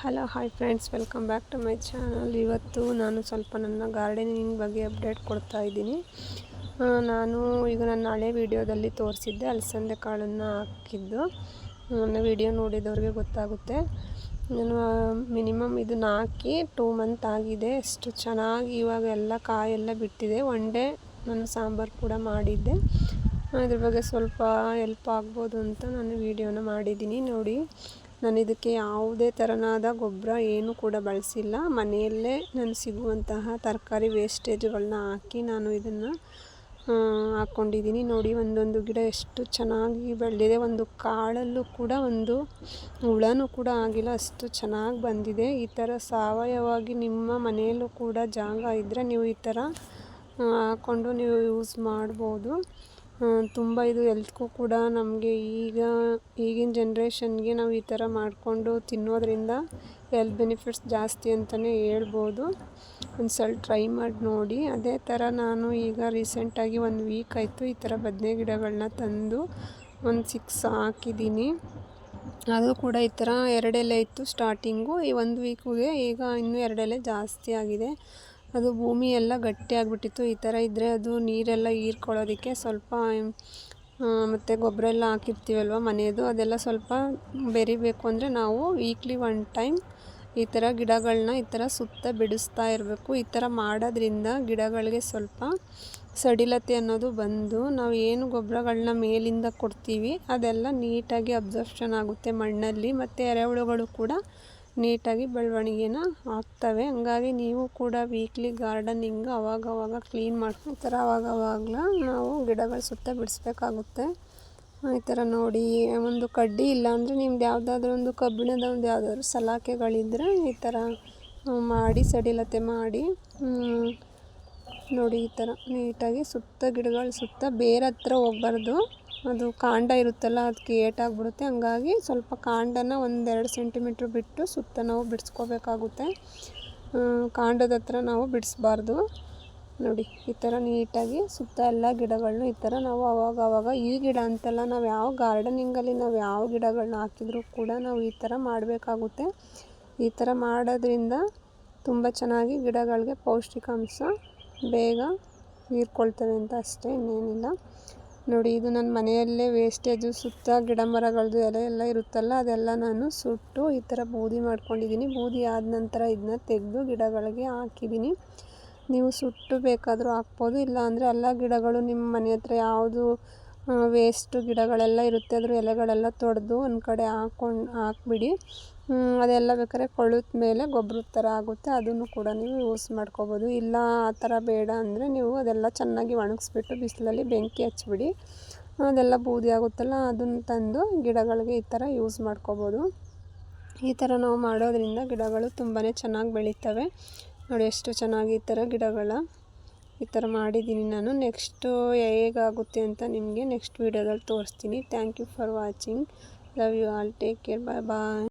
Hello hi friends welcome back to my channel ಇವತ್ತು ನಾನು ಸ್ವಲ್ಪ ನನ್ನ ಗಾರ್ಡನಿಂಗ್ ಬಗ್ಗೆ ಅಪ್ಡೇಟ್ ಕೊಡ್ತಾ ಇದ್ದೀನಿ. ನಾನು ಈಗ ನನ್ನ ಹಳೆ ವಿಡಿಯೋದಲ್ಲಿ ತೋರಿಸಿದ್ದೆ. ಅಲಸಂದೆ ಕಾಳನ್ನು ಹಾಕಿದ್ದು. ನನ್ನ ವಿಡಿಯೋ ನೋಡಿದವ್ರಿಗೆ ಗೊತ್ತಾಗುತ್ತೆ. ನಾನು ಮಿನಿಮಮ್ ಇದನ್ನು ಹಾಕಿ ಟೂ ಮಂತ್ ಆಗಿದೆ. ಎಷ್ಟು ಚೆನ್ನಾಗಿ ಇವಾಗ ಎಲ್ಲ ಕಾಯೆಲ್ಲ ಬಿಟ್ಟಿದೆ. ಒನ್ ಡೇ ನಾನು ಸಾಂಬಾರು ಕೂಡ ಮಾಡಿದ್ದೆ. ಇದ್ರ ಬಗ್ಗೆ ಸ್ವಲ್ಪ ಹೆಲ್ಪ್ ಆಗ್ಬೋದು ಅಂತ ನಾನು ವೀಡಿಯೋನ ಮಾಡಿದ್ದೀನಿ. ನೋಡಿ. ನಾನು ಇದಕ್ಕೆ ಯಾವುದೇ ಥರನಾದ ಗೊಬ್ಬರ ಏನು ಕೂಡ ಬಳಸಿಲ್ಲ. ಮನೆಯಲ್ಲೇ ನಾನು ಸಿಗುವಂತಹ ತರಕಾರಿ ವೇಸ್ಟೇಜ್ಗಳನ್ನ ಹಾಕಿ ನಾನು ಇದನ್ನು ಹಾಕ್ಕೊಂಡಿದ್ದೀನಿ ನೋಡಿ, ಒಂದೊಂದು ಗಿಡ ಎಷ್ಟು ಚೆನ್ನಾಗಿ ಬೆಳೆದಿದೆ. ಒಂದು ಕಾಳಲ್ಲೂ ಕೂಡ, ಒಂದು ಹುಳನೂ ಕೂಡ ಆಗಿಲ್ಲ. ಅಷ್ಟು ಚೆನ್ನಾಗಿ ಬಂದಿದೆ. ಈ ಥರ ಸಾವಯವಾಗಿ ನಿಮ್ಮ ಮನೆಯಲ್ಲೂ ಕೂಡ ಜಾಗ ಇದ್ದರೆ ನೀವು ಈ ಥರ ಹಾಕ್ಕೊಂಡು ನೀವು ಯೂಸ್ ಮಾಡ್ಬೋದು. ತುಂಬ ಇದು ಎಲ್ತ್ಗೂ ಕೂಡ ನಮಗೆ ಈಗ ಈಗಿನ ಜನ್ರೇಷನ್ಗೆ ನಾವು ಈ ಥರ ಮಾಡಿಕೊಂಡು ತಿನ್ನೋದ್ರಿಂದ ಎಲ್ತ್ ಬೆನಿಫಿಟ್ಸ್ ಜಾಸ್ತಿ ಅಂತಲೇ ಹೇಳ್ಬೋದು. ಒಂದು ಸಲ ಟ್ರೈ ಮಾಡಿ ನೋಡಿ. ಅದೇ ಥರ ನಾನು ಈಗ ರೀಸೆಂಟಾಗಿ ಒಂದು ವೀಕ್ ಆಯಿತು ಈ ಥರ ಬದನೆ ಗಿಡಗಳನ್ನ ತಂದು ಒಂದು ಸಿಕ್ಸ್ ಹಾಕಿದ್ದೀನಿ. ಅದು ಕೂಡ ಈ ಥರ ಎರಡೆಲೆ ಇತ್ತು ಸ್ಟಾರ್ಟಿಂಗು ಈ ಒಂದು ವೀಕಿಗೆ ಈಗ ಇನ್ನೂ ಎರಡೆಲೆ ಜಾಸ್ತಿ ಆಗಿದೆ. ಅದು ಭೂಮಿ ಎಲ್ಲ ಗಟ್ಟಿ ಆಗಿಬಿಟ್ಟಿತ್ತು. ಈ ಥರ ಇದ್ದರೆ ಅದು ನೀರೆಲ್ಲ ಹೀರ್ಕೊಳ್ಳೋದಕ್ಕೆ ಸ್ವಲ್ಪ ಮತ್ತು ಗೊಬ್ಬರ ಎಲ್ಲ ಹಾಕಿರ್ತೀವಲ್ವ ಮನೆಯದು, ಅದೆಲ್ಲ ಸ್ವಲ್ಪ ಬೆರಿಬೇಕು ಅಂದರೆ ನಾವು ವೀಕ್ಲಿ ಒನ್ ಟೈಮ್ ಈ ಥರ ಗಿಡಗಳನ್ನ ಈ ಥರ ಸುತ್ತ ಬಿಡಿಸ್ತಾ ಇರಬೇಕು. ಈ ಥರ ಮಾಡೋದ್ರಿಂದ ಗಿಡಗಳಿಗೆ ಸ್ವಲ್ಪ ಸಡಿಲತೆ ಅನ್ನೋದು ಬಂದು ನಾವು ಏನು ಗೊಬ್ಬರಗಳನ್ನ ಮೇಲಿಂದ ಕೊಡ್ತೀವಿ ಅದೆಲ್ಲ ನೀಟಾಗಿ ಅಬ್ಸರ್ಪ್ಷನ್ ಆಗುತ್ತೆ ಮಣ್ಣಲ್ಲಿ, ಮತ್ತು ಎರೆಹುಳುಗಳು ಕೂಡ ನೀಟಾಗಿ ಬೆಳವಣಿಗೆನ ಆಗ್ತವೆ. ಹಂಗಾಗಿ ನೀವು ಕೂಡ ವೀಕ್ಲಿ ಗಾರ್ಡನಿಂಗ್ ಅವಾಗವಾಗ ಕ್ಲೀನ್ ಮಾಡ್ಕೊಂಡು ಈ ಥರ ಅವಾಗವಾಗಲ ನಾವು ಗಿಡಗಳ ಸುತ್ತ ಬಿಡಿಸ್ಬೇಕಾಗುತ್ತೆ. ಈ ಥರ ನೋಡಿ, ಒಂದು ಕಡ್ಡಿ ಇಲ್ಲ ಅಂದರೆ ನಿಮ್ದು ಯಾವುದಾದ್ರೂ ಒಂದು ಕಬ್ಬಿಣದ ಒಂದು ಯಾವುದಾದ್ರು ಸಲಾಕೆಗಳಿದ್ದರೆ ಈ ಥರ ಮಾಡಿ ಸಡಿಲತೆ ಮಾಡಿ ನೋಡಿ ಈ ಥರ ನೀಟಾಗಿ ಸುತ್ತ ಗಿಡಗಳ ಸುತ್ತ ಬೇರೆ ಹತ್ರ ಹೋಗ್ಬಾರ್ದು. ಅದು ಕಾಂಡ ಇರುತ್ತಲ್ಲ ಅದಕ್ಕೆ ಏಟಾಗ್ಬಿಡುತ್ತೆ ಹಂಗಾಗಿ ಸ್ವಲ್ಪ ಕಾಂಡನ ಒಂದೆರಡು ಸೆಂಟಿಮೀಟ್ರ್ ಬಿಟ್ಟು ಸುತ್ತ ನಾವು ಬಿಡಿಸ್ಕೋಬೇಕಾಗುತ್ತೆ. ಕಾಂಡದ ಹತ್ರ ನಾವು ಬಿಡಿಸ್ಬಾರ್ದು. ನೋಡಿ, ಈ ಥರ ನೀಟಾಗಿ ಸುತ್ತ ಎಲ್ಲ ಗಿಡಗಳನ್ನ ಈ ಥರ ನಾವು ಅವಾಗ ಅವಾಗ ಈ ಗಿಡ ಅಂತಲ್ಲ, ನಾವು ಯಾವ ಗಾರ್ಡನಿಂಗಲ್ಲಿ ನಾವು ಯಾವ ಗಿಡಗಳನ್ನ ಹಾಕಿದರೂ ಕೂಡ ನಾವು ಈ ಥರ ಮಾಡಬೇಕಾಗುತ್ತೆ. ಈ ಥರ ಮಾಡೋದ್ರಿಂದ ತುಂಬ ಚೆನ್ನಾಗಿ ಗಿಡಗಳಿಗೆ ಪೌಷ್ಟಿಕಾಂಶ ಬೇಗ ಹೀರ್ಕೊಳ್ತವೆ ಅಂತ ಅಷ್ಟೇ ಇನ್ನೇನಿಲ್ಲ. ನೋಡಿ, ಇದು ನನ್ನ ಮನೆಯಲ್ಲೇ ವೇಸ್ಟೇಜು ಸುತ್ತ ಗಿಡ ಮರಗಳದ್ದು ಎಲೆ ಎಲ್ಲ ಇರುತ್ತಲ್ಲ, ಅದೆಲ್ಲ ನಾನು ಸುಟ್ಟು ಈ ಥರ ಬೂದಿ ಮಾಡ್ಕೊಂಡಿದ್ದೀನಿ. ಬೂದಿ ಆದ ನಂತರ ಇದನ್ನ ತೆಗೆದು ಗಿಡಗಳಿಗೆ ಹಾಕಿದ್ದೀನಿ. ನೀವು ಸುಟ್ಟು ಬೇಕಾದರೂ ಹಾಕ್ಬೋದು ಇಲ್ಲ ಅಂದರೆ ಎಲ್ಲ ಗಿಡಗಳು ನಿಮ್ಮ ಮನೆ ಹತ್ರ ಯಾವುದು ವೇಸ್ಟು ಗಿಡಗಳೆಲ್ಲ ಇರುತ್ತೆ, ಅದ್ರ ಎಲೆಗಳೆಲ್ಲ ತೊಡೆದು ಒಂದು ಕಡೆ ಹಾಕ್ಕೊಂಡು ಹಾಕ್ಬಿಡಿ. ಅದೆಲ್ಲ ಬೇಕಾದ್ರೆ ಕೊಳೆತ ಮೇಲೆ ಗೊಬ್ಬರದ ಥರ ಆಗುತ್ತೆ. ಅದನ್ನು ಕೂಡ ನೀವು ಯೂಸ್ ಮಾಡ್ಕೋಬೋದು. ಇಲ್ಲ, ಆ ಥರ ಬೇಡ ಅಂದರೆ ನೀವು ಅದೆಲ್ಲ ಚೆನ್ನಾಗಿ ಒಣಗಿಸ್ಬಿಟ್ಟು ಬಿಸಿಲಲ್ಲಿ ಬೆಂಕಿ ಹಚ್ಬಿಡಿ. ಅದೆಲ್ಲ ಬೂದಿ ಆಗುತ್ತಲ್ಲ, ಅದನ್ನು ತಂದು ಗಿಡಗಳಿಗೆ ಈ ಥರ ಯೂಸ್ ಮಾಡ್ಕೋಬೋದು. ಈ ಥರ ನಾವು ಮಾಡೋದ್ರಿಂದ ಗಿಡಗಳು ತುಂಬಾ ಚೆನ್ನಾಗಿ ಬೆಳೀತವೆ. ನೋಡಿ, ಎಷ್ಟು ಚೆನ್ನಾಗಿ ಈ ಥರ ಗಿಡಗಳ ಈ ಥರ ಮಾಡಿದ್ದೀನಿ ನಾನು. ನೆಕ್ಸ್ಟು ಹೇಗಾಗುತ್ತೆ ಅಂತ ನಿಮಗೆ ನೆಕ್ಸ್ಟ್ ವೀಡಿಯೋದಲ್ಲಿ ತೋರಿಸ್ತೀನಿ. Thank you for watching love you all take care bye bye